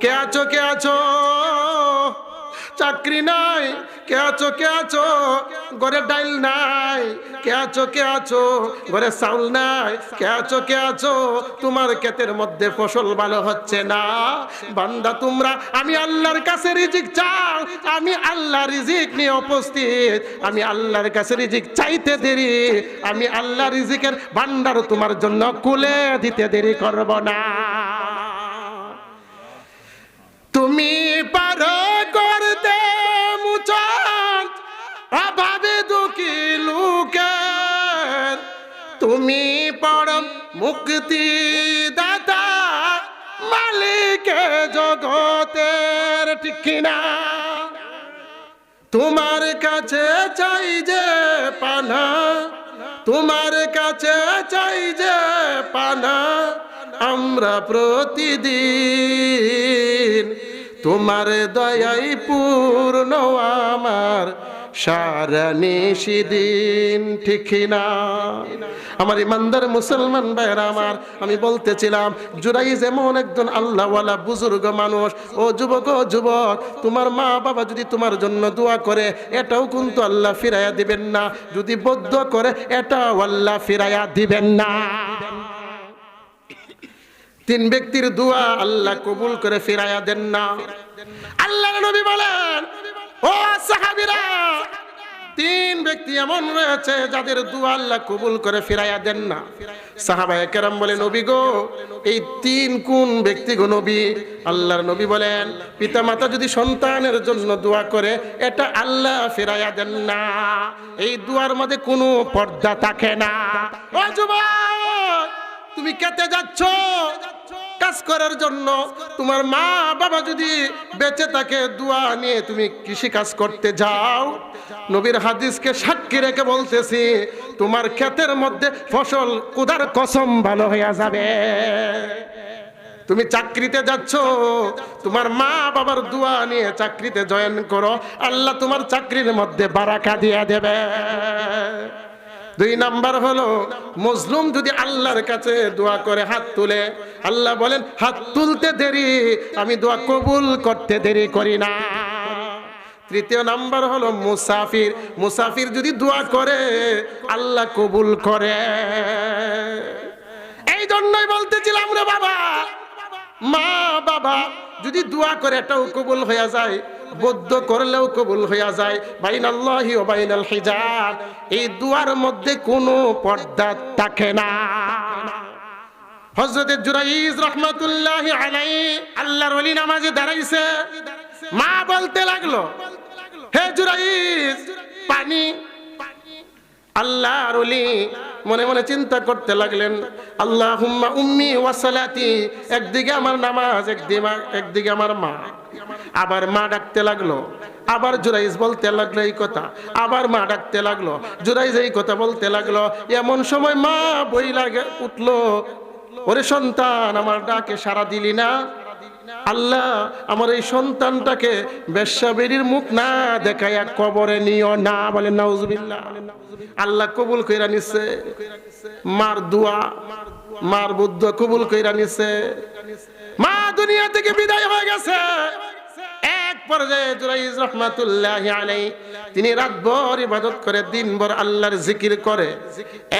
কে আছো কে আছো? চাকরি নাই। কে আছো কে আছো? ঘরে ডাইল নাই। কে আছো কে আছো? ঘরে চাউল নাই। কে আছো কে আছো? তোমার ক্ষেতের মধ্যে ফসল ভালো হচ্ছে না। বান্দা, তোমরা, আমি আল্লাহর কাছে রিজিক চাও আমি আল্লাহ রিজিক নিয়ে উপস্থিত। আমি আল্লাহর কাছে রিজিক চাইতে দেরি। আমি আল্লাহ রিজিকের ভান্ডার তোমার জন্য কুলে দিতে দেরি করব না। তুমি পারো করতে অভাবে দুঃখী লোকের। তুমি পরম মুক্তি দাতা মালিকে জগতের ঠিক তোমার কাছে চাই যে পানা, তোমার কাছে চাই যে পানা। আমরা প্রতিদিন তোমার দয়াই পূর্ণ আমার সারা নিশিদিন ঠিক না আমার ইমানদার মুসলমান ভাইরা আমার, আমি বলতেছিলাম জুরাই যেমন একজন আল্লাহওয়ালা বুজুর্গ মানুষ। ও যুবক ও যুবক, তোমার মা বাবা যদি তোমার জন্য দোয়া করে, এটাও কিন্তু আল্লাহ ফিরাইয়া দিবেন না। যদি বদ্ধ করে, এটাও আল্লাহ ফিরাইয়া দিবেন না। তিন ব্যক্তির দোয়া আল্লাহ কবুল করে ফিরাইয়া দেন না। আল্লাহ নবী বলেন, ও সাহাবীরা, তিন ব্যক্তি এমন রয়েছে যাদের দোয়া আল্লাহ কবুল করে ফিরাইয়া দেন না। সাহাবায়ে কেরাম বলে, নবী গো, এই তিন কোন ব্যক্তি গো নবী? আল্লাহর নবী বলেন, পিতামাতা যদি সন্তানের জন্য দোয়া করে, এটা আল্লাহ ফিরাইয়া দেন না। এই দুয়ার মধ্যে কোনো পর্দা থাকে না। ও যুবক তুমি কেটে যাচ্ছ। কাজ করার জন্য তোমার মা বাবা যদি বেঁচে থাকে, দোয়া নিয়ে তুমি কৃষি কাজ করতে যাও। নবীর হাদিসকে সাক্ষী রেখে বলতেছি, তোমার ক্ষেতের মধ্যে ফসল কুদার কসম ভালো হইয়া যাবে। তুমি চাকরিতে যাচ্ছ, তোমার মা বাবার দোয়া নিয়ে চাকরিতে জয়েন করো, আল্লাহ তোমার চাকরির মধ্যে বারাকা দিয়ে দেবে। দুই নাম্বার হলো, মজলুম যদি আল্লাহর কাছে দোয়া করে হাত তুলে, আল্লাহ বলেন, হাত তুলতে দেরি, আমি দোয়া কবুল করতে দেরি করি না। তৃতীয় নাম্বার হলো মুসাফির মুসাফির যদি দোয়া করে, আল্লাহ কবুল করে। এই জন্যই বলতেছিলাম রে বাবা, মা বাবা, যদি দোয়া করে এটাও কবুল হয়ে যায় বদ্ধ করলেও কবুল হইয়া যায়। বাইন আল্লাহি ও বাইনাল হিজাব। এই দুয়ার মধ্যে কোনো পর্দা থাকে না। হজরতের জুরাইজ রহমাতুল্লাহ আলাই আল্লাহর ওলি নামাজে দাঁড়াইছে। মা বলতে লাগল, হে জুরাইজ, পানি। আল্লাহর ওলি মনে মনে চিন্তা করতে লাগলেন আল্লাহ উম্মি ওয়াসালাতি একদিকে আমার নামাজ, একদিকে একদিকে আমার মা। আবার মা ডাকতে লাগল। আবার জুরাইজ বলতে লাগল এই কথা। আবার মা ডাকতে লাগল। জুরাইজ এই কথা বলতে লাগল। এমন সময় মা বই লাগে উঠল। ওরে সন্তান, আমার ডাকে সারা দিলি না। আল্লাহ, আমার এই সন্তানটাকে বেশ্যাবেরির মুখ না দেখাইয়া কবরে নিও না বলে নাউজুবিল্লাহ। আল্লাহ কবুল কইরা নিছে। মার দোয়া, মার বুদ্ধ কবুল কইরা নিছে। মা দুনিয়া থেকে বিদায় হয়ে গেছে। পর্যায়ে জুরাইজ রহমাতুল্লাহ আলাই তিনি রাতভর ইবাদত করে দিনভর আল্লাহর জিকির করে।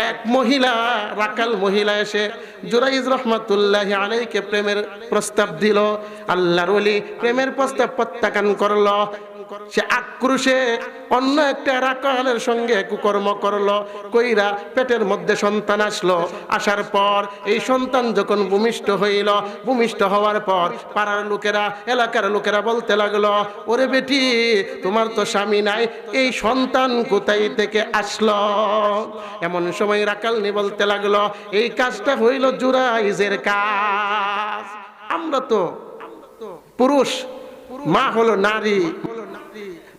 এক মহিলা, রাকাল মহিলা এসে জুরাইজ রহমাতুল্লাহ আলাইকে প্রেমের প্রস্তাব দিল। আল্লাহর ওলি প্রেমের প্রস্তাব প্রত্যাখ্যান করল। সে আক্রোশে অন্য একটা রাকালের সঙ্গে কুকর্ম করল, কইরা পেটের মধ্যে সন্তান আসলো। আসার পর এই সন্তান যখন ভূমিষ্ঠ হইল, ভূমিষ্ঠ হওয়ার পর পাড়ার লোকেরা, এলাকার লোকেরা বলতে লাগল, ওরে বেটি, তোমার তো স্বামী নাই, এই সন্তান কোথায় থেকে আসলো? এমন সময় রাকালনি বলতে লাগল, এই কাজটা হইল জুরাইজের কাজ। আমরা তো পুরুষ, মা হলো নারী।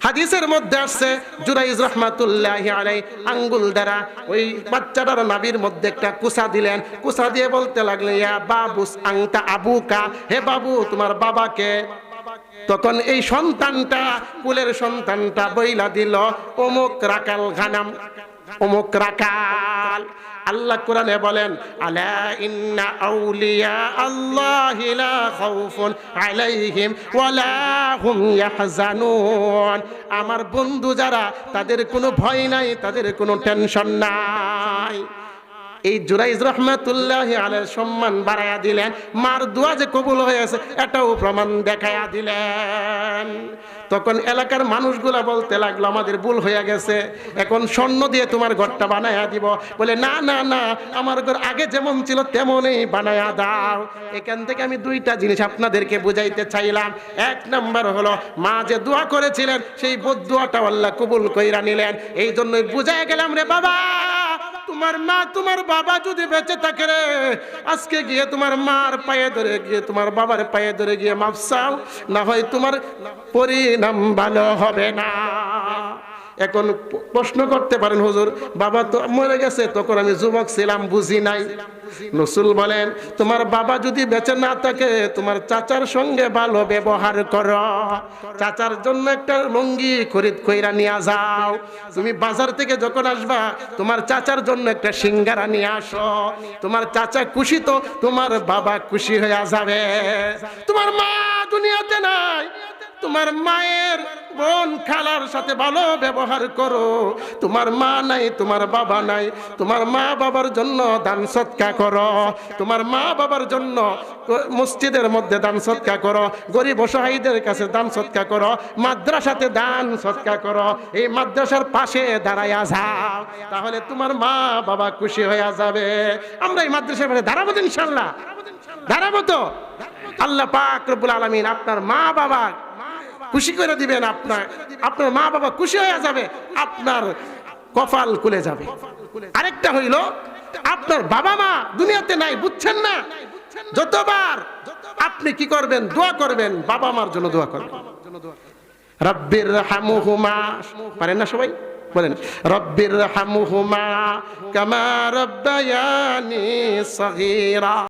হাদিসের মধ্যে আসছে, জুরাইজ রহমাতুল্লাহ আলাই আঙ্গুল দ্বারা ওই বাচ্চাটার নাবির মধ্যে একটা কুসা দিলেন। কুসা দিয়ে বলতে লাগলেন, ইয়া বাবুস, আংতা আবুকা। হে বাবু, তোমার বাবাকে। তখন এই সন্তানটা, কুলের সন্তানটা বইলা দিল, অমুক রাকাল ঘানাম। অমুক রাকাল। আল্লাহ কোরআনে বলেন, আলা ইন্না আউলিয়া আল্লাহি লা খাউফুন আলাইহিম ওয়ালা হুম ইয়াহজানুন। আমার বন্ধু যারা, তাদের কোনো ভয় নাই, তাদের কোনো টেনশন নাই। এই জুরাইজ রহমাতুল্লাহ আলের সম্মান বাড়াইয়া দিলেন, মার দোয়া যে কবুল হয়েছে, এটাও প্রমাণ দেখাইয়া দিলেন। তখন এলাকার মানুষগুলা বলতে লাগল, আমাদের ভুল হয়ে গেছে, এখন স্বর্ণ দিয়ে তোমার ঘরটা বানায়া দিব। বলে, না না না, আমার ঘর আগে যেমন ছিল তেমনই বানায়া দাও। এখান থেকে আমি দুইটা জিনিস আপনাদেরকে বুঝাইতে চাইলাম। এক নাম্বার হলো, মা যে দোয়া করেছিলেন, সেই বোধ বদুয়াটা আল্লাহ কবুল কইরা নিলেন। এই জন্যই বুঝাই গেলাম রে বাবা। তোমার মা, তোমার বাবা যদি বেঁচে থাকে রে, আজকে গিয়ে তোমার মার পায়ে ধরে গিয়ে, তোমার বাবার পায়ে ধরে গিয়ে মাপসাও না হয় তোমার পরিণাম ভালো হবে না। এখন প্রশ্ন করতে পারেন, হুজুর, বাবা তো মরে গেছে, তখন আমি যুবক ছিলাম, বুঝি নাই। নসুল বলেন, তোমার বাবা যদি বেঁচে না থাকে, তোমার চাচার সঙ্গে ভালো ব্যবহার কর। চাচার জন্য একটা লুঙ্গি খরিদ কইরা নিয়ে যাও। তুমি বাজার থেকে যখন আসবা, তোমার চাচার জন্য একটা সিঙ্গারা নিয়ে আসো। তোমার চাচা খুশি তো, তোমার বাবা খুশি হয়ে যাবে। তোমার মা দুনিয়াতে নাই তোমার মায়ের বোন খালার সাথে ভালো ব্যবহার করো। তোমার মা নাই, তোমার বাবা নাই। তোমার মা বাবার জন্য দান সৎকা করো। তোমার মা বাবার জন্য মসজিদের মধ্যে দান সৎকা করো। গরিব অসহায়ীদের কাছে দান সৎকা করো। মাদ্রাসাতে দান সৎকা করো। এই মাদ্রাসার পাশে দাঁড়াইয়া যাও, তাহলে তোমার মা বাবা খুশি হয়ে যাবে। আমরা এই মাদ্রাসার পাশে দাঁড়াবো ইনশাল্লাহ দাঁড়াবো তো। আল্লাহ পাক রব্বুল আলামিন আপনার মা বাবা খুশি করে দিবেন আপনার আপনার মা বাবা খুশি হয়ে যাবে, আপনার কপাল খুলে যাবে। আরেকটা হইল, আপনার বাবা মা দুনিয়াতে নাই, বুঝছেন না? যতবার আপনি কি করবেন, দোয়া করবেন বাবা মার জন্য দোয়া করবেন। রব্বির হামুহুমা, পারেন না সবাই? বলেন, রব্বির হামুহুমা কামা রব্বায়ানি সগীরা।